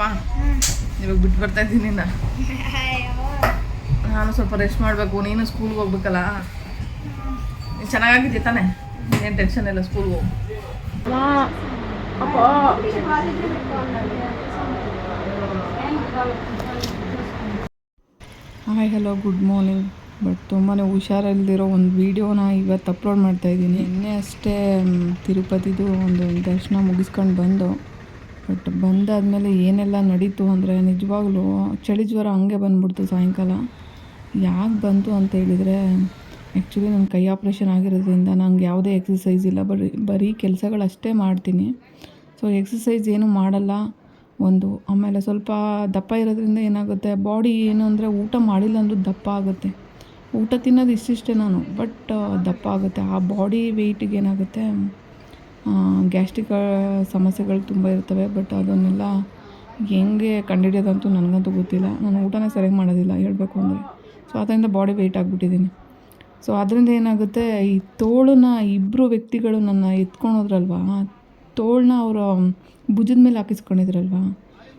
ಪಾಪ ಇವಾಗ ಬಿಟ್ಟು ಬರ್ತಾ ಇದ್ದೀನಿ ನಾನು ಸ್ವಲ್ಪ ರೆಸ್ಟ್ ಮಾಡಬೇಕು. ನೀನು ಸ್ಕೂಲ್ಗೆ ಹೋಗ್ಬೇಕಲ್ಲ? ನೀನು ಚೆನ್ನಾಗಿದ್ದೆ ತಾನೆ? ಏನು ಟೆನ್ಷನ್ ಇಲ್ಲ ಸ್ಕೂಲ್ಗೆ ಹೋಗು. Hi hello good morning but ತುಂಬಾ ಹುಷಾರಿಲ್ದಿರೋ ಒಂದು ವೀಡಿಯೋನ ಇವತ್ತು ಅಪ್ಲೋಡ್ ಮಾಡ್ತಾಯಿದ್ದೀನಿ ನಿನ್ನೆ ಅಷ್ಟೇ ತಿರುಪತಿದು ಒಂದು ದರ್ಶನ ಮುಗಿಸ್ಕೊಂಡು ಬಂದು ಬಟ್ ಬಂದಾದಮೇಲೆ ಏನೆಲ್ಲ ನಡೀತು ಅಂದರೆ ನಿಜವಾಗ್ಲೂ ಚಳಿ ಜ್ವರ ಹಂಗೆ ಬಂದ್ಬಿಡ್ತು ಸಾಯಂಕಾಲ. ಯಾಕೆ ಬಂತು ಅಂತ ಹೇಳಿದರೆ ಆ್ಯಕ್ಚುಲಿ ನನ್ನ ಕೈ ಆಪ್ರೇಷನ್ ಆಗಿರೋದ್ರಿಂದ ನಂಗೆ ಯಾವುದೇ ಎಕ್ಸಸೈಸ್ ಇಲ್ಲ. ಬರೀ ಬರೀ ಕೆಲಸಗಳಷ್ಟೇ ಮಾಡ್ತೀನಿ. ಸೊ ಎಕ್ಸಸೈಸ್ ಏನು ಮಾಡಲ್ಲ. ಒಂದು, ಆಮೇಲೆ ಸ್ವಲ್ಪ ದಪ್ಪ ಇರೋದ್ರಿಂದ ಏನಾಗುತ್ತೆ ಬಾಡಿ ಏನು ಅಂದರೆ ಊಟ ಮಾಡಿಲ್ಲ ಅಂದರೂ ದಪ್ಪ ಆಗುತ್ತೆ. ಊಟ ತಿನ್ನೋದು ಇಷ್ಟಿಷ್ಟೇ ನಾನು ಬಟ್ ದಪ್ಪ ಆಗುತ್ತೆ. ಆ ಬಾಡಿ ವೆಯ್ಟಿಗೆ ಏನಾಗುತ್ತೆ ಗ್ಯಾಸ್ಟ್ರಿಕ್ ಸಮಸ್ಯೆಗಳು ತುಂಬ ಇರ್ತವೆ ಬಟ್ ಅದನ್ನೆಲ್ಲ ಹೆಂಗೆ ಕಂಡುಹಿಡಿಯೋದಂತೂ ನನಗಂತೂ ಗೊತ್ತಿಲ್ಲ. ನಾನು ಊಟನೇ ಸರಿಯಾಗಿ ಮಾಡೋದಿಲ್ಲ, ಹೇಳಬೇಕು ಅಂದರೆ. ಸೊ ಅದರಿಂದ ಬಾಡಿ ವೆಯ್ಟ್ ಆಗಿಬಿಟ್ಟಿದ್ದೀನಿ. ಸೊ ಅದರಿಂದ ಏನಾಗುತ್ತೆ, ಈ ತೋಳನ್ನ ಇಬ್ಬರು ವ್ಯಕ್ತಿಗಳು ನನ್ನ ಎತ್ಕೊಂಡೋದ್ರಲ್ವಾ ತೋಳನ್ನ ಅವರ ಭುಜದ ಮೇಲೆ ಹಾಕಿಸ್ಕೊಂಡಿದ್ರಲ್ವಾ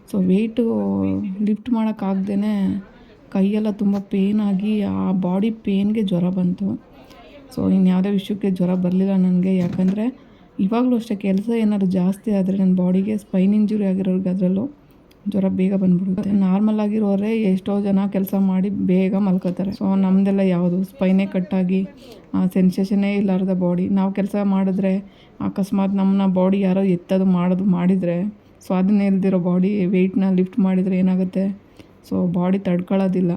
ಸೊ ವೆಯ್ಟು ಲಿಫ್ಟ್ ಮಾಡೋಕ್ಕಾಗ್ದೇ ಕೈಯೆಲ್ಲ ತುಂಬ ಪೇನ್ ಆಗಿ ಆ ಬಾಡಿ ಪೇನ್ಗೆ ಜ್ವರ ಬಂತು. ಸೊ ಇನ್ನು ಯಾವುದೇ ವಿಷಯಕ್ಕೆ ಜ್ವರ ಬರಲಿಲ್ಲ ನನಗೆ, ಯಾಕಂದರೆ ಇವಾಗಲೂ ಅಷ್ಟೇ ಕೆಲಸ ಏನಾದ್ರು ಜಾಸ್ತಿ ಆದರೆ ನನ್ನ ಬಾಡಿಗೆ ಸ್ಪೈನ್ ಇಂಜುರಿ ಆಗಿರೋರ್ಗೆ ಅದರಲ್ಲೂ ಜ್ವರ ಬೇಗ ಬಂದ್ಬಿಡುತ್ತೆ. ನಾರ್ಮಲ್ ಆಗಿರೋರೇ ಎಷ್ಟೋ ಜನ ಕೆಲಸ ಮಾಡಿ ಬೇಗ ಮಲ್ಕೋತಾರೆ. ಸೊ ನಮ್ಮದೆಲ್ಲ ಯಾವುದು? ಸ್ಪೈನೇ ಕಟ್ಟಾಗಿ ಸೆನ್ಸೇಷನೇ ಇಲ್ಲಾರ್ದ ಬಾಡಿ ನಾವು ಕೆಲಸ ಮಾಡಿದ್ರೆ ಅಕಸ್ಮಾತ್ ನಮ್ಮನ್ನ ಬಾಡಿ ಯಾರೋ ಎತ್ತೋದು, ಮಾಡೋದು, ಮಾಡಿದರೆ ಸ್ವಾಧೀನ ಇಲ್ದಿರೋ ಬಾಡಿ ವೆಯ್ಟ್ನ ಲಿಫ್ಟ್ ಮಾಡಿದರೆ ಏನಾಗುತ್ತೆ? ಸೊ ಬಾಡಿ ತಡ್ಕೊಳ್ಳೋದಿಲ್ಲ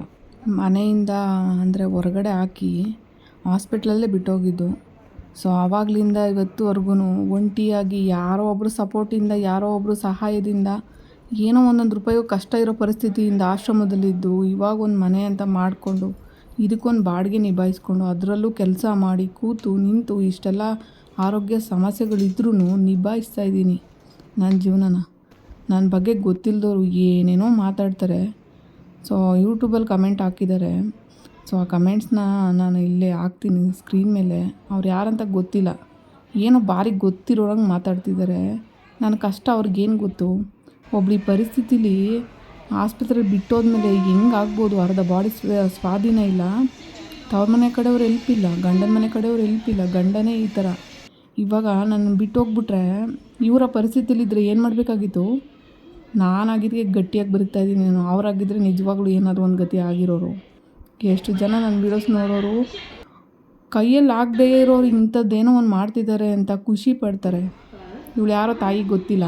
ಮನೆಯಿಂದ ಅಂದರೆ ಹೊರಗಡೆ ಹಾಕಿ ಹಾಸ್ಪಿಟ್ಲಲ್ಲೇ ಬಿಟ್ಟೋಗಿದ್ದು. ಸೊ ಆವಾಗಲಿಂದ ಇವತ್ತುವರೆಗೂ ಒಂಟಿಯಾಗಿ ಯಾರೋ ಒಬ್ಬರು ಸಪೋರ್ಟಿಂದ, ಯಾರೋ ಒಬ್ಬರು ಸಹಾಯದಿಂದ ಏನೋ ಒಂದೊಂದು ರೂಪಾಯಿಗೂ ಕಷ್ಟ ಇರೋ ಪರಿಸ್ಥಿತಿಯಿಂದ ಆಶ್ರಮದಲ್ಲಿದ್ದು ಇವಾಗ ಒಂದು ಮನೆ ಅಂತ ಮಾಡಿಕೊಂಡು ಇದಕ್ಕೊಂದು ಬಾಡಿಗೆ ನಿಭಾಯಿಸ್ಕೊಂಡು ಅದರಲ್ಲೂ ಕೆಲಸ ಮಾಡಿ ಕೂತು ನಿಂತು ಇಷ್ಟೆಲ್ಲ ಆರೋಗ್ಯ ಸಮಸ್ಯೆಗಳಿದ್ರೂ ನಿಭಾಯಿಸ್ತಾ ಇದ್ದೀನಿ ನನ್ನ ಜೀವನನ. ನನ್ನ ಬಗ್ಗೆ ಗೊತ್ತಿಲ್ಲದವ್ರು ಏನೇನೋ ಮಾತಾಡ್ತಾರೆ. ಸೊ ಯೂಟ್ಯೂಬಲ್ಲಿ ಕಮೆಂಟ್ ಹಾಕಿದ್ದಾರೆ. ಸೊ ಆ ಕಮೆಂಟ್ಸ್ನ ನಾನು ಇಲ್ಲೇ ಹಾಕ್ತೀನಿ ಸ್ಕ್ರೀನ್ ಮೇಲೆ. ಅವ್ರು ಯಾರಂತ ಗೊತ್ತಿಲ್ಲ. ಏನೋ ಭಾರಿ ಗೊತ್ತಿರೋರಂಗೆ ಮಾತಾಡ್ತಿದ್ದಾರೆ ನನ್ನ ಕಷ್ಟ ಅವ್ರಿಗೇನು ಗೊತ್ತು? ಒಬ್ಳು ಈ ಪರಿಸ್ಥಿತಿಲಿ ಆಸ್ಪತ್ರೆ ಬಿಟ್ಟೋದ್ಮೇಲೆ ಹೆಂಗೆ ಆಗ್ಬೋದು? ಅರ್ಧ ಬಾಡಿ ಸ್ವಾಧೀನ ಇಲ್ಲ. ತವ್ರ ಮನೆ ಕಡೆಯವ್ರು ಹೆಲ್ಪ್ ಇಲ್ಲ. ಗಂಡನ ಮನೆ ಕಡೆಯವ್ರು ಎಲ್ಪಿಲ್ಲ ಗಂಡನೇ ಈ ಥರ ಇವಾಗ ನನ್ನ ಬಿಟ್ಟೋಗ್ಬಿಟ್ರೆ ಇವರ ಪರಿಸ್ಥಿತಿಲಿದ್ದರೆ ಏನು ಮಾಡಬೇಕಾಗಿತ್ತು? ನಾನಾಗಿದ್ದಕ್ಕೆ ಗಟ್ಟಿಯಾಗಿ ಬರುತ್ತಾ ಇದ್ದೀನಿ. ಅವರಾಗಿದ್ದರೆ ನಿಜವಾಗ್ಲೂ ಏನಾದರೂ ಒಂದು ಗತಿ ಆಗಿರೋರು. ಎಷ್ಟು ಜನ ನನ್ನ ವೀಡಿಯೋಸ್ ನೋಡೋರು? ಕೈಯಲ್ಲಿ ಆಗದೇ ಇರೋರು ಇಂಥದ್ದೇನೋ ಒಂದು ಮಾಡ್ತಿದ್ದಾರೆ ಅಂತ ಖುಷಿ ಪಡ್ತಾರೆ. ಇವಳು ಯಾರೋ ತಾಯಿ ಗೊತ್ತಿಲ್ಲ.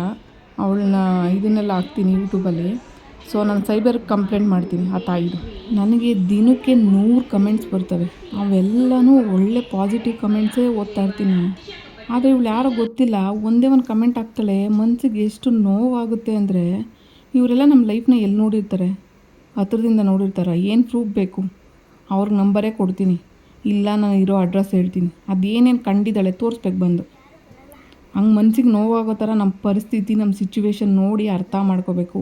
ಅವಳನ್ನ ಇದನ್ನೆಲ್ಲ ಹಾಕ್ತೀನಿ ಯೂಟ್ಯೂಬಲ್ಲಿ ಸೊ ನಾನು ಸೈಬರ್ ಕಂಪ್ಲೇಂಟ್ ಮಾಡ್ತೀನಿ ಆ ತಾಯಿದು. ನನಗೆ ದಿನಕ್ಕೆ ನೂರು ಕಮೆಂಟ್ಸ್ ಬರ್ತವೆ. ಅವೆಲ್ಲನೂ ಒಳ್ಳೆ ಪಾಸಿಟಿವ್ ಕಮೆಂಟ್ಸೇ ಓದ್ತಾ ಇರ್ತೀನಿ ಆದರೆ ಇವಳು ಯಾರೋ ಗೊತ್ತಿಲ್ಲ. ಒಂದೇ ಒಂದು ಕಮೆಂಟ್ ಹಾಕ್ತಾಳೆ. ಮನಸ್ಸಿಗೆ ಎಷ್ಟು ನೋವಾಗುತ್ತೆ ಅಂದರೆ, ಇವರೆಲ್ಲ ನಮ್ಮ ಲೈಫ್ನ ಎಲ್ಲಿ ನೋಡಿರ್ತಾರೆ? ಹತ್ರದಿಂದ ನೋಡಿರ್ತಾರೆ? ಏನು ಪ್ರೂಫ್ ಬೇಕು? ಅವ್ರಿಗೆ ನಂಬರೇ ಕೊಡ್ತೀನಿ. ಇಲ್ಲ, ನಾನು ಇರೋ ಅಡ್ರೆಸ್ ಹೇಳ್ತೀನಿ. ಅದೇನೇನು ಕಂಡಿದ್ದಾಳೆ ತೋರಿಸ್ಬೇಕು ಬಂದು. ಹಂಗೆ ಮನ್ಸಿಗೆ ನೋವಾಗೋ ಥರ ನಮ್ಮ ಪರಿಸ್ಥಿತಿ ನಮ್ಮ ಸಿಚುವೇಶನ್ ನೋಡಿ ಅರ್ಥ ಮಾಡ್ಕೋಬೇಕು.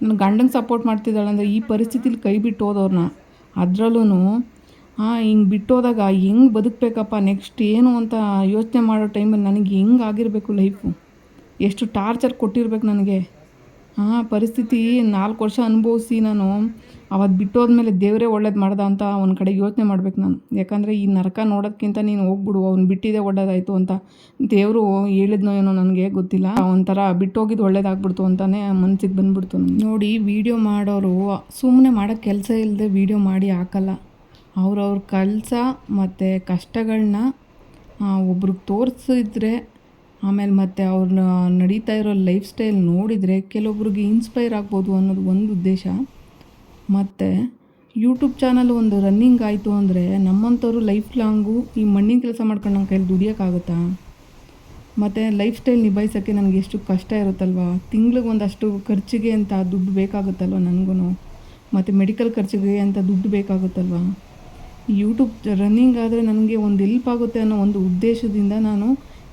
ನನ್ನ ಗಂಡಂಗೆ ಸಪೋರ್ಟ್ ಮಾಡ್ತಿದ್ದಾಳೆ ಅಂದರೆ ಈ ಪರಿಸ್ಥಿತಿಲಿ ಕೈ ಬಿಟ್ಟು ಹೋದವ್ರನ್ನ ಅದರಲ್ಲೂ ಹಾಂ ಹಿಂಗೆ ಬಿಟ್ಟೋದಾಗ ಹೆಂಗೆ ಬದುಕಬೇಕಪ್ಪ ನೆಕ್ಸ್ಟ್ ಏನು ಅಂತ ಯೋಚನೆ ಮಾಡೋ ಟೈಮಲ್ಲಿ ನನಗೆ ಹೆಂಗೆ ಆಗಿರಬೇಕು ಲೈಫು ಎಷ್ಟು ಟಾರ್ಚರ್ ಕೊಟ್ಟಿರ್ಬೇಕು ನನಗೆ. ಹಾಂ ಪರಿಸ್ಥಿತಿ ನಾಲ್ಕು ವರ್ಷ ಅನುಭವಿಸಿ ನಾನು ಅವತ್ತು ಬಿಟ್ಟೋದ್ಮೇಲೆ ದೇವರೇ ಒಳ್ಳೇದು ಮಾಡ್ದ ಅಂತ ಒಂದು ಕಡೆ ಯೋಚನೆ ಮಾಡ್ಬೇಕು ನಾನು. ಯಾಕಂದರೆ ಈ ನರಕ ನೋಡೋದಕ್ಕಿಂತ ನೀನು ಹೋಗ್ಬಿಡು, ಅವ್ನು ಬಿಟ್ಟಿದೆ ಒಳ್ಳೇದಾಯಿತು ಅಂತ ದೇವರು ಹೇಳಿದ್ನೋ ಏನೋ ನನಗೆ ಗೊತ್ತಿಲ್ಲ. ಒಂಥರ ಬಿಟ್ಟೋಗಿದ್ದು ಒಳ್ಳೇದಾಗ್ಬಿಡ್ತು ಅಂತಲೇ ಮನಸ್ಸಿಗೆ ಬಂದ್ಬಿಡ್ತು. ನೋಡಿ, ವೀಡಿಯೋ ಮಾಡೋರು ಸುಮ್ಮನೆ ಮಾಡೋ ಕೆಲಸ ಇಲ್ಲದೆ ವಿಡಿಯೋ ಮಾಡಿ ಹಾಕಲ್ಲ. ಅವ್ರವ್ರ ಕೆಲಸ ಮತ್ತು ಕಷ್ಟಗಳನ್ನ ಒಬ್ರಿಗೆ ತೋರಿಸಿದ್ರೆ ಆಮೇಲೆ ಮತ್ತು ಅವ್ರನ್ನ ನಡೀತಾ ಇರೋ ಲೈಫ್ ಸ್ಟೈಲ್ ನೋಡಿದರೆ ಕೆಲವೊಬ್ರಿಗೆ ಇನ್ಸ್ಪೈರ್ ಆಗ್ಬೋದು ಅನ್ನೋದು ಒಂದು ಉದ್ದೇಶ. ಮತ್ತು ಯೂಟ್ಯೂಬ್ ಚಾನಲ್ ಒಂದು ರನ್ನಿಂಗ್ ಆಯಿತು ಅಂದರೆ ನಮ್ಮಂಥವ್ರು ಲೈಫ್ ಲಾಂಗು ಈ ಮಣ್ಣಿನ ಕೆಲಸ ಮಾಡ್ಕೊಂಡು ನಮ್ಮ ಕೈಲಿ ದುಡಿಯೋಕ್ಕಾಗುತ್ತಾ? ಮತ್ತು ಲೈಫ್ ಸ್ಟೈಲ್ ನಿಭಾಯಿಸೋಕ್ಕೆ ನನಗೆ ಎಷ್ಟು ಕಷ್ಟ ಇರುತ್ತಲ್ವ? ತಿಂಗ್ಳಿಗೆ ಒಂದಷ್ಟು ಖರ್ಚಿಗೆ ಅಂತ ದುಡ್ಡು ಬೇಕಾಗುತ್ತಲ್ವ ನನಗೂ ಮತ್ತು ಮೆಡಿಕಲ್ ಖರ್ಚಿಗೆ ಅಂತ ದುಡ್ಡು ಬೇಕಾಗುತ್ತಲ್ವ? ಯೂಟ್ಯೂಬ್ ರನ್ನಿಂಗ್ ಆದರೆ ನನಗೆ ಒಂದು ಹೆಲ್ಪ್ ಆಗುತ್ತೆ ಅನ್ನೋ ಒಂದು ಉದ್ದೇಶದಿಂದ ನಾನು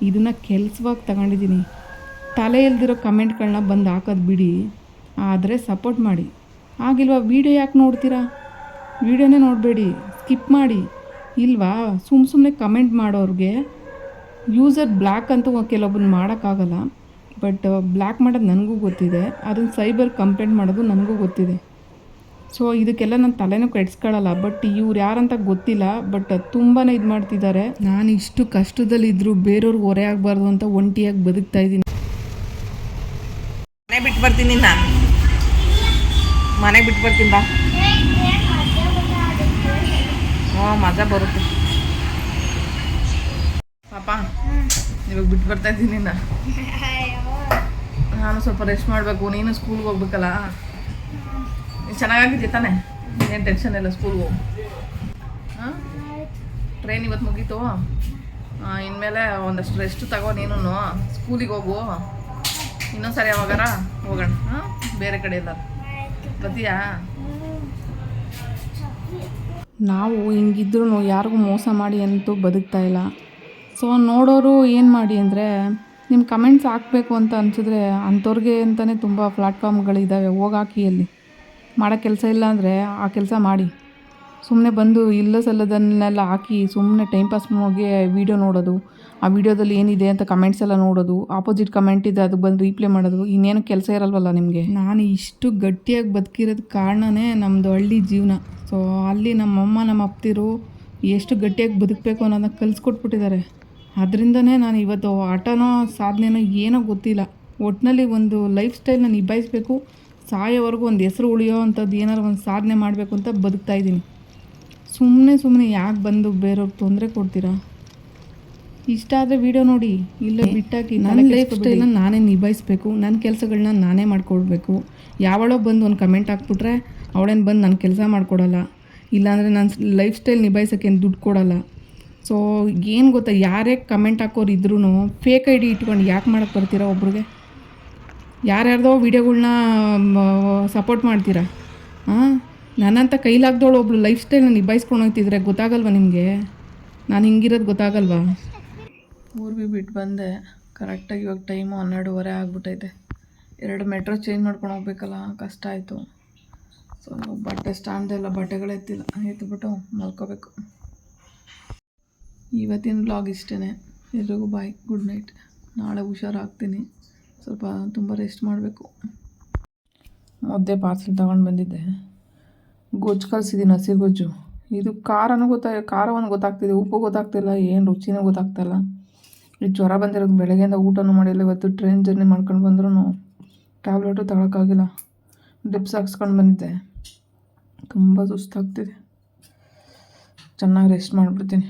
ಇದನ್ನು ಕೆಲಸವಾಗಿ ತಗೊಂಡಿದ್ದೀನಿ. ತಲೆ ಇಲ್ದಿರೋ ಕಮೆಂಟ್ಗಳನ್ನ ಬಂದು ಹಾಕೋದು ಬಿಡಿ. ಆದರೆ ಸಪೋರ್ಟ್ ಮಾಡಿ. ಆಗಿಲ್ವಾ ವೀಡಿಯೋ ಯಾಕೆ ನೋಡ್ತೀರಾ? ವೀಡಿಯೋನೇ ನೋಡಬೇಡಿ, ಸ್ಕಿಪ್ ಮಾಡಿ. ಇಲ್ವಾ? ಸುಮ್ಮ ಸುಮ್ಮನೆ ಕಮೆಂಟ್ ಮಾಡೋರಿಗೆ ಯೂಸರ್ ಬ್ಲ್ಯಾಕ್ ಅಂತ ಕೆಲವೊಬ್ಬನ ಮಾಡೋಕ್ಕಾಗಲ್ಲ. ಬಟ್ ಬ್ಲ್ಯಾಕ್ ಮಾಡೋದು ನನಗೂ ಗೊತ್ತಿದೆ. ಅದನ್ನು ಸೈಬರ್ ಕಂಪ್ಲೇಂಟ್ ಮಾಡೋದು ನನಗೂ ಗೊತ್ತಿದೆ. ಸೊ ಇದಕ್ಕೆಲ್ಲ ನನ್ನ ತಲೆನೂ ಕೆಡ್ಸ್ಕೊಳ್ಳಲ್ಲ ಬಟ್ ಇವ್ರು ಯಾರಂತ ಗೊತ್ತಿಲ್ಲ. ಬಟ್ ತುಂಬಾ ಇದು ಮಾಡ್ತಿದ್ದಾರೆ. ನಾನು ಇಷ್ಟು ಕಷ್ಟದಲ್ಲಿದ್ದರೂ ಬೇರೆಯವ್ರಿಗೆ ಹೊರೆ ಆಗಬಾರ್ದು ಅಂತ ಒಂಟಿಯಾಗಿ ಬದುಕ್ತಾ ಇದ್ದೀನಿ. ಮನೆ ಬಿಟ್ಟು ಬರ್ತೀನಿ ನಾನು ಮನೆಗೆ ಬಿಟ್ಟು ಬರ್ತೀನಿ ಬಾ. ಹ್ಞೂ ಮಜಾ ಬರುತ್ತೆ. ಪಾಪ ಇವಾಗ ಬಿಟ್ಟು ಬರ್ತಾ ಇದ್ದೀನಿ ನಾನು ನಾನು ಸ್ವಲ್ಪ ರೆಸ್ಟ್ ಮಾಡಬೇಕು. ನೀನು ಸ್ಕೂಲ್ಗೆ ಹೋಗ್ಬೇಕಲ್ಲ? ನೀನು ಚೆನ್ನಾಗಿದ್ದೆ ತಾನೆ? ಏನು ಟೆನ್ಷನ್ ಇಲ್ಲ ಸ್ಕೂಲ್ಗೆ ಹೋಗು. ಹಾಂ? ಟ್ರೈನ್ ಇವತ್ತು ಮುಗೀತು. ಇನ್ಮೇಲೆ ಒಂದಷ್ಟು ರೆಸ್ಟ್ ತಗೋ ನೀನು ಸ್ಕೂಲಿಗೆ ಹೋಗು. ಇನ್ನೊಂದ್ಸರಿ ಯಾವಾಗಾರ ಹೋಗೋಣ. ಹಾಂ? ಬೇರೆ ಕಡೆ ಎಲ್ಲ. ಬರ್ತೀಯಾ? ನಾವು ಹಿಂಗಿದ್ರೂ ಯಾರಿಗೂ ಮೋಸ ಮಾಡಿ ಅಂತೂ ಬದುಕ್ತಾ ಇಲ್ಲ. ಸೊ ನೋಡೋರು ಏನು ಮಾಡಿ ಅಂದರೆ ನಿಮ್ಮ ಕಮೆಂಟ್ಸ್ ಹಾಕಬೇಕು ಅಂತ ಅನ್ಸಿದ್ರೆ ಅಂಥವ್ರಿಗೆ ಅಂತಲೇ ತುಂಬ ಪ್ಲಾಟ್ಫಾರ್ಮ್ಗಳಿದ್ದಾವೆ ಹೋಗಾಕಿ ಅಲ್ಲಿ. ಮಾಡೋ ಕೆಲಸ ಇಲ್ಲ ಅಂದರೆ ಆ ಕೆಲಸ ಮಾಡಿ. ಸುಮ್ಮನೆ ಬಂದು ಇಲ್ಲ ಸಲ್ಲದನ್ನೆಲ್ಲ ಹಾಕಿ ಸುಮ್ಮನೆ ಟೈಮ್ ಪಾಸ್ ಹೋಗಿ ವೀಡಿಯೋ ನೋಡೋದು. ಆ ವಿಡಿಯೋದಲ್ಲಿ ಏನಿದೆ ಅಂತ ಕಮೆಂಟ್ಸ್ ಎಲ್ಲ ನೋಡೋದು. ಆಪೋಸಿಟ್ ಕಮೆಂಟ್ ಇದೆ, ಅದು ಬಂದು ರೀಪ್ಲೇ ಮಾಡೋದು. ಇನ್ನೇನು ಕೆಲಸ ಇರಲ್ವಲ್ಲ ನಿಮಗೆ? ನಾನು ಇಷ್ಟು ಗಟ್ಟಿಯಾಗಿ ಬದುಕಿರೋದು ಕಾರಣನೇ ನಮ್ಮದು ಹಳ್ಳಿ ಜೀವನ. ಸೊ ಅಲ್ಲಿ ನಮ್ಮಮ್ಮ ನಮ್ಮ ಅಪ್ತಿರು ಎಷ್ಟು ಗಟ್ಟಿಯಾಗಿ ಬದುಕಬೇಕು ಅನ್ನೋದನ್ನ ಕಲಿಸ್ಕೊಟ್ಬಿಟ್ಟಿದ್ದಾರೆ. ಅದರಿಂದನೇ ನಾನು ಇವತ್ತು ಆಟನೋ, ಸಾಧನೆನೋ ಏನೋ ಗೊತ್ತಿಲ್ಲ. ಒಟ್ಟಿನಲ್ಲಿ ಒಂದು ಲೈಫ್ ಸ್ಟೈಲ್ನ ನಿಭಾಯಿಸಬೇಕು. ಸಾಯೋವರೆಗೂ ಒಂದು ಹೆಸರು ಉಳಿಯೋ ಅಂಥದ್ದು ಏನಾರು ಒಂದು ಸಾಧನೆ ಮಾಡಬೇಕು ಅಂತ ಬದುಕ್ತಾ ಇದ್ದೀನಿ. ಸುಮ್ಮನೆ ಸುಮ್ಮನೆ ಯಾಕೆ ಬಂದು ಬೇರೆಯವ್ರಿಗೆ ತೊಂದರೆ ಕೊಡ್ತೀರಾ? ಇಷ್ಟ ಆದರೆ ವಿಡಿಯೋ ನೋಡಿ ಇಲ್ಲ ಬಿಟ್ಟಾಕಿ ನನ್ನ ಲೈಫ್ ಸ್ಟೈಲನ್ನ ನಾನೇ ನಿಭಾಯಿಸ್ಬೇಕು ನನ್ನ ಕೆಲಸಗಳನ್ನ ನಾನೇ ಮಾಡ್ಕೊಡ್ಬೇಕು. ಯಾವಳೋ ಬಂದು ಒಂದು ಕಮೆಂಟ್ ಹಾಕ್ಬಿಟ್ರೆ ಅವಳೇನು ಬಂದು ನನ್ನ ಕೆಲಸ ಮಾಡಿಕೊಡಲ್ಲ. ಇಲ್ಲಾಂದರೆ ನನ್ನ ಲೈಫ್ ಸ್ಟೈಲ್ ನಿಭಾಯಿಸೋಕ್ಕೆ ಏನು ದುಡ್ಡು ಕೊಡಲ್ಲ. ಸೊ ಏನು ಗೊತ್ತಾ ಯಾರೇ ಕಮೆಂಟ್ ಹಾಕೋರು ಇದ್ರೂ ಫೇಕ್ ಐ ಡಿ ಇಟ್ಕೊಂಡು ಯಾಕೆ ಮಾಡೋಕ್ಕೆ ಬರ್ತೀರಾ ಒಬ್ರಿಗೆ? ಯಾರ್ಯಾರ್ದೋ ವೀಡಿಯೋಗಳ್ನ ಸಪೋರ್ಟ್ ಮಾಡ್ತೀರಾ? ಹಾಂ ನನ್ನಂತ ಕೈಲಾಗ್ದವಳು ಒಬ್ಳು ಲೈಫ್ ಸ್ಟೈಲ್ನ ನಿಭಾಯಿಸ್ಕೊಂಡು ಹೋಗ್ತಿದ್ರೆ ಗೊತ್ತಾಗಲ್ವಾ ನಿಮಗೆ? ನಾನು ಹಿಂಗಿರೋದು ಗೊತ್ತಾಗಲ್ವಾ? ಊರಿಗೆ ಬಿಟ್ಟು ಬಂದೆ. ಕರೆಕ್ಟಾಗಿ ಇವಾಗ ಟೈಮು ಹನ್ನೆರಡುವರೆ ಆಗ್ಬಿಟ್ಟೈತೆ ಎರಡು ಮೆಟ್ರೋ ಚೇಂಜ್ ಮಾಡ್ಕೊಂಡು ಹೋಗ್ಬೇಕಲ್ಲ, ಕಷ್ಟ ಆಯಿತು. ಸೊ ಬಟ್ಟೆ ಸ್ಟ್ಯಾಂಡ್ದೆಲ್ಲ ಬಟ್ಟೆಗಳು ಎತ್ತಿಲ್ಲ ಎತ್ಬಿಟ್ಟು ಮಲ್ಕೋಬೇಕು. ಇವತ್ತಿನ ಬ್ಲಾಗ್ ಇಷ್ಟೇ ಎಲ್ರಿಗೂ ಬಾಯ್ ಗುಡ್ ನೈಟ್ ನಾಳೆ ಹುಷಾರಾಗ್ತೀನಿ. ಸ್ವಲ್ಪ ತುಂಬ ರೆಸ್ಟ್ ಮಾಡಬೇಕು. ಮುದ್ದೆ ಪಾರ್ಸಲ್ ತೊಗೊಂಡು ಬಂದಿದ್ದೆ. ಗೊಜ್ಜು ಕಲಿಸಿದ್ದೀನಿ ಹಸಿ ಗೊಜ್ಜು. ಇದು ಖಾರನೂ ಗೊತ್ತಾಗ ಖಾರವನ್ನು ಗೊತ್ತಾಗ್ತಿದೆ, ಉಪ್ಪು ಗೊತ್ತಾಗ್ತಿಲ್ಲ, ಏನು ರುಚಿನೂ ಗೊತ್ತಾಗ್ತಾಯಿಲ್ಲ ಈ ಜ್ವರ ಬಂದಿರೋದು ಬೆಳಗ್ಗೆಯಿಂದ ಊಟನೂ ಮಾಡಿಲ್ಲ, ಇವತ್ತು ಟ್ರೈನ್ ಜರ್ನಿ ಮಾಡ್ಕೊಂಡು ಬಂದ್ರೂ ಟ್ಯಾಬ್ಲೆಟು ತಗೊಳಕ್ಕಾಗಿಲ್ಲ. ಡ್ರಿಪ್ಸ್ ಹಾಕ್ಸ್ಕೊಂಡು ಬಂದಿದ್ದೆ. ತುಂಬ ಸುಸ್ತಾಗ್ತಿದೆ. ಚೆನ್ನಾಗಿ ರೆಸ್ಟ್ ಮಾಡಿಬಿಡ್ತೀನಿ.